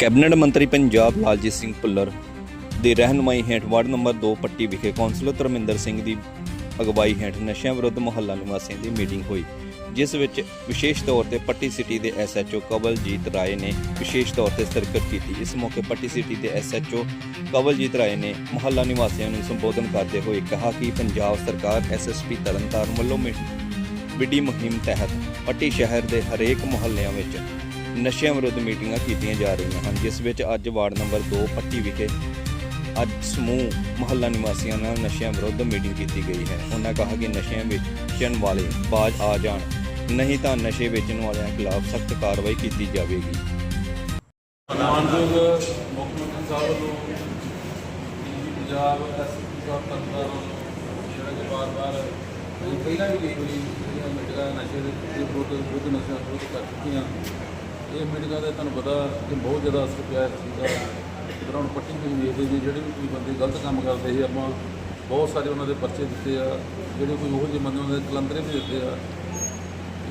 Cabinet ਮੰਤਰੀ ਪੰਜਾਬ ਲਾਲਜੀਤ ਸਿੰਘ ਭੁੱਲਰ ਦੀ ਰਹਿਨੁਮਾਈ ਹੇਠ ward number 2 ਪੱਟੀ ਵਿਖੇ ਕੌਂਸਲਰ ਧਰਮਿੰਦਰ ਸਿੰਘ ਦੀ ਅਗਵਾਈ ਹੇਠ ਨਸ਼ਿਆਂ ਵਿਰੁੱਧ ਮੁਹੱਲਾ ਨਿਵਾਸੀਆਂ ਦੀ ਮੀਟਿੰਗ ਹੋਈ, ਜਿਸ ਵਿੱਚ ਵਿਸ਼ੇਸ਼ ਤੌਰ ਤੇ ਪੱਟੀ ਸਿਟੀ ਦੇ ਐਸਐਚਓ ਕਵਲਜੀਤ ਰਾਏ ਨੇ ਵਿਸ਼ੇਸ਼ ਤੌਰ ਤੇ ਸ਼ਿਰਕਤ ਕੀਤੀ। ਇਸ ਮੌਕੇ ਪੱਟੀ ਸਿਟੀ ਦੇ ਐਸਐਚਓ ਕਵਲਜੀਤ ਰਾਏ ਨੇ ਮੁਹੱਲਾ ਨਿਵਾਸੀਆਂ ਨੂੰ ਸੰਬੋਧਨ ਕਰਦੇ ਹੋਏ ਕਿਹਾ ਕਿ ਪੰਜਾਬ ਸਰਕਾਰ ਐਸਐਸਪੀ ਤਰਨਤਾਰਨ ਵੱਲੋਂ ਮੀ- ਵਿੱਢੀ ਮੁਹਿੰਮ ਤਹਿਤ ਪੱਟੀ ਸ਼ਹਿਰ ਦੇ ਹਰੇਕ ਮੁਹੱਲਿਆਂ ਵਿੱਚ ਨਸ਼ਿਆਂ ਵਿਰੁੱਧ ਮੀਟਿੰਗਾਂ ਕੀਤੀਆਂ ਜਾ ਰਹੀਆਂ ਹਨ, ਜਿਸ ਵਿੱਚ ਅੱਜ ਵਾਰਡ ਨੰਬਰ 2 ਪੱਟੀ ਵਿਖੇ ਅੱਜ ਸਮੂਹ ਮੁਹੱਲਾ ਨਿਵਾਸੀਆਂ ਨਾਲ ਨਸ਼ਿਆਂ ਵਿਰੁੱਧ ਮੀਟਿੰਗ ਕੀਤੀ ਗਈ ਹੈ। ਉਹਨਾਂ ਕਿਹਾ ਕਿ ਨਸ਼ਿਆਂ ਵੇਚਣ ਵਾਲੇ ਬਾਜ਼ ਆ ਜਾਣ, ਨਹੀਂ ਤਾਂ ਨਸ਼ੇ ਵੇਚਣ ਵਾਲਿਆਂ ਖਿਲਾਫ ਸਖਤ ਕਾਰਵਾਈ ਕੀਤੀ ਜਾਵੇਗੀ। ਮਾਨਯੋਗ ਮੁੱਖ ਮੰਤਰੀ ਸਾਹਿਬ ਵੱਲੋਂ ਪੰਜਾਬ ਐਸਪੀ ਸਾਹਿਬ ਤਰਨਤਾਰਨ ਜਿਹੜਾ ਕਿ ਵਾਰ-ਵਾਰ ਪਹਿਲਾਂ ਵੀ ਕਈ ਵਾਰੀ ਜਿਹੜੀਆਂ ਮੀਟਿੰਗਾਂ ਨਸ਼ੇ ਦੇ ਵਿਰੁੱਧ ਵਿਰੁੱਧ ਵਿਰੁੱਧ ਕਰ ਚੁੱਕੀਆਂ। ਇਹ ਮੀਟਿੰਗਾਂ ਦਾ ਤੁਹਾਨੂੰ ਪਤਾ ਕਿ ਬਹੁਤ ਜ਼ਿਆਦਾ ਅਸਰ ਪਿਆ ਇਸ ਚੀਜ਼ ਦਾ। ਪੱਟੀ ਵੀ ਵੇਖਦੇ ਜੀ ਜਿਹੜੇ ਵੀ ਕੋਈ ਬੰਦੇ ਗਲਤ ਕੰਮ ਕਰਦੇ ਸੀ, ਆਪਾਂ ਬਹੁਤ ਸਾਰੇ ਉਹਨਾਂ ਦੇ ਪਰਚੇ ਦਿੱਤੇ ਆ। ਜਿਹੜੇ ਕੋਈ ਉਹੋ ਜਿਹੇ ਬੰਦੇ ਉਹਨਾਂ ਦੇ ਕਲੰਦਰੇ ਵੀ ਦਿੱਤੇ ਆ।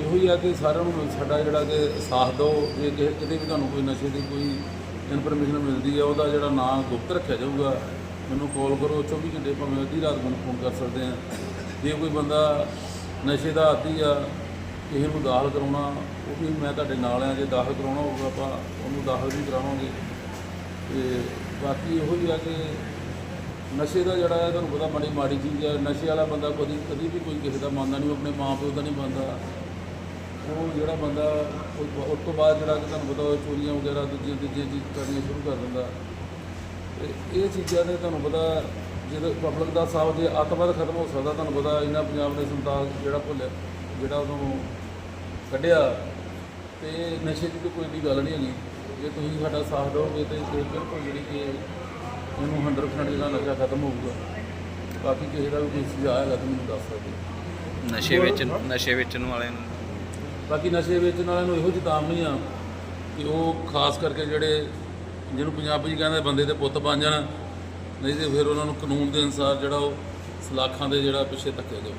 ਇਹੋ ਹੀ ਆ ਕਿ ਸਾਰਿਆਂ ਨੂੰ ਸਾਡਾ ਜਿਹੜਾ ਕਿ ਸਾਥ ਦਿਓ। ਜੇ ਕਿਸੇ, ਕਿਤੇ ਵੀ ਤੁਹਾਨੂੰ ਕੋਈ ਨਸ਼ੇ ਦੀ ਕੋਈ ਇਨਫੋਰਮੇਸ਼ਨ ਮਿਲਦੀ ਆ, ਉਹਦਾ ਜਿਹੜਾ ਨਾਮ ਗੁਪਤ ਰੱਖਿਆ ਜਾਊਗਾ, ਮੈਨੂੰ ਕਾਲ ਕਰੋ 24 ਘੰਟੇ ਭਾਵੇਂ ਅੱਧੀ ਰਾਤ ਮੈਨੂੰ ਫੋਨ ਕਰ ਸਕਦੇ ਆ। ਜੇ ਕੋਈ ਬੰਦਾ ਨਸ਼ੇ ਦਾ ਆਦੀ ਆ ਕਿਸੇ ਨੂੰ ਦਾਖਲ ਕਰਾਉਣਾ, ਉਹ ਵੀ ਮੈਂ ਤੁਹਾਡੇ ਨਾਲ ਆ, ਜੇ ਦਾਖਲ ਕਰਾਉਣਾ ਹੋਊਗਾ ਆਪਾਂ ਉਹਨੂੰ ਦਾਖਲ ਵੀ ਕਰਾਵਾਂਗੇ। ਤੇ ਬਾਕੀ ਇਹੋ ਹੀ ਆ ਕਿ ਨਸ਼ੇ ਦਾ ਜਿਹੜਾ ਹੈ, ਤੁਹਾਨੂੰ ਪਤਾ ਬੜੀ ਮਾੜੀ ਚੀਜ਼ ਹੈ ਨਸ਼ੇ ਵਾਲਾ ਬੰਦਾ ਕਦੀ ਕਦੀ ਵੀ ਕੋਈ ਕਿਸੇ ਦਾ ਮੰਨਦਾ ਨਹੀਂ, ਉਹ ਆਪਣੇ ਮਾਂ ਪਿਓ ਦਾ ਨਹੀਂ ਮੰਨਦਾ। ਉਹ ਜਿਹੜਾ ਬੰਦਾ ਉਸ ਤੋਂ ਬਾਅਦ ਜਿਹੜਾ ਕਿ ਤੁਹਾਨੂੰ ਪਤਾ ਉਹ ਚੋਰੀਆਂ ਵਗੈਰਾ ਦੂਜੀਆਂ ਤੀਜੀਆਂ ਚੀਜ਼ ਕਰਨੀਆਂ ਸ਼ੁਰੂ ਕਰ ਦਿੰਦਾ। ਤੇ ਇਹ ਚੀਜ਼ਾਂ ਦੇ ਤੁਹਾਨੂੰ ਪਤਾ, ਜਦੋਂ ਪਬਲਿਕ ਦਾ ਸਾਥ ਜੇ ਅੱਤਵਾਦ ਖਤਮ ਹੋ ਸਕਦਾ, ਤੁਹਾਨੂੰ ਪਤਾ ਇਹਨਾਂ ਪੰਜਾਬ ਦੇ ਸੰਤਾਲ ਜਿਹੜਾ ਭੁੱਲਿਆ। ਜਿਹੜਾ ਉਹਨੂੰ ਕੱਢਿਆ ਤੇ ਨਸ਼ੇ ਦੀ ਤਾਂ ਕੋਈ ਏਡੀ ਗੱਲ ਨਹੀਂ ਹੈਗੀ। ਜੇ ਤੁਸੀਂ ਸਾਡਾ ਸਾਥ ਦਿਓਗੇ ਤੇ ਤੇ ਬਿਲਕੁਲ ਜਿਹੜੀ ਕਿ ਇਹਨੂੰ 100% ਜਿਹੜਾ ਨਸ਼ਾ ਖਤਮ ਹੋਊਗਾ। ਬਾਕੀ ਕਿਸੇ ਦਾ ਵੀ ਕੋਈ ਸੁਝਾਅ ਹੈਗਾ ਤਾਂ ਮੈਨੂੰ ਦੱਸ ਸਕਦੇ ਨਸ਼ੇ ਵੇਚਣ ਨਸ਼ੇ ਵੇਚਣ ਵਾਲਿਆਂ ਨੂੰ। ਬਾਕੀ ਨਸ਼ੇ ਵੇਚਣ ਵਾਲਿਆਂ ਨੂੰ ਇਹੋ ਚੇਤਾਵਨੀ ਆ ਕਿ ਉਹ ਖਾਸ ਕਰਕੇ ਜਿਹੜੇ ਜਿਹਨੂੰ ਪੰਜਾਬੀ ਕਹਿੰਦੇ ਬੰਦੇ ਦੇ ਪੁੱਤ ਬਣ ਜਾਣ ਨਹੀਂ ਤੇ ਫਿਰ ਉਹਨਾਂ ਨੂੰ ਕਾਨੂੰਨ ਦੇ ਅਨੁਸਾਰ ਜਿਹੜਾ ਉਹ ਸਲਾਖਾਂ ਦੇ ਜਿਹੜਾ ਪਿੱਛੇ ਧੱਕਿਆ ਜਾਵੇ